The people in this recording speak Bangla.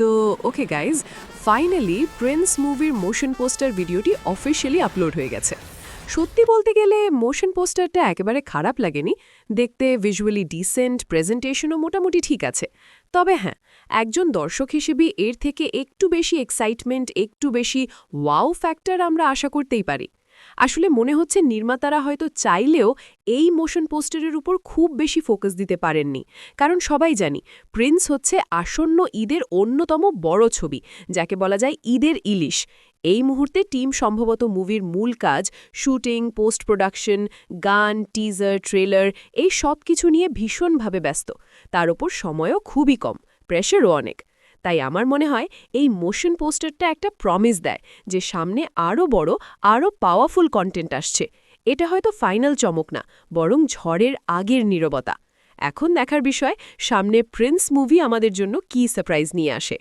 তো ওকে গাইজ ফাইনালি প্রিন্স মুভির মোশন পোস্টার ভিডিওটি অফিসিয়ালি আপলোড হয়ে গেছে। সত্যি বলতে গেলে মোশন পোস্টারটা একেবারে খারাপ লাগেনি। দেখতে ভিজুয়ালি ডিসেন্ট প্রেজেন্টেশনও মোটামুটি ঠিক আছে। তবে হ্যাঁ একজন দর্শক হিসেবে এর থেকে একটু বেশি এক্সাইটমেন্ট একটু বেশি ওয়াও ফ্যাক্টর আমরা আশা করতেই পারি। আসলে মনে হচ্ছে নির্মাতারা হয়তো চাইলেও এই মোশন পোস্টারের উপর খুব বেশি ফোকাস দিতে পারেননি। কারণ সবাই জানি, প্রিন্স হচ্ছে আসন্ন ঈদের অন্যতম বড় ছবি, যাকে বলা যায় ঈদের ইলিশ। এই মুহূর্তে টিম সম্ভবত মুভির মূল কাজ শুটিং পোস্ট প্রোডাকশন গান, টিজার, ট্রেলার, এই সব কিছু নিয়ে ভীষণভাবে ব্যস্ত। তার ওপর সময়ও খুবই কম, প্রেশারও অনেক। তাই আমার মনে হয় এই মোশন পোস্টারটা একটা প্রমিস দেয় যে সামনে আরও বড় আরও পাওয়ারফুল কন্টেন্ট আসছে। এটা হয়তো ফাইনাল চমক না, বরং ঝড়ের আগের নীরবতা। এখন দেখার বিষয়, সামনে প্রিন্স মুভি আমাদের জন্য কি সারপ্রাইজ নিয়ে আসে।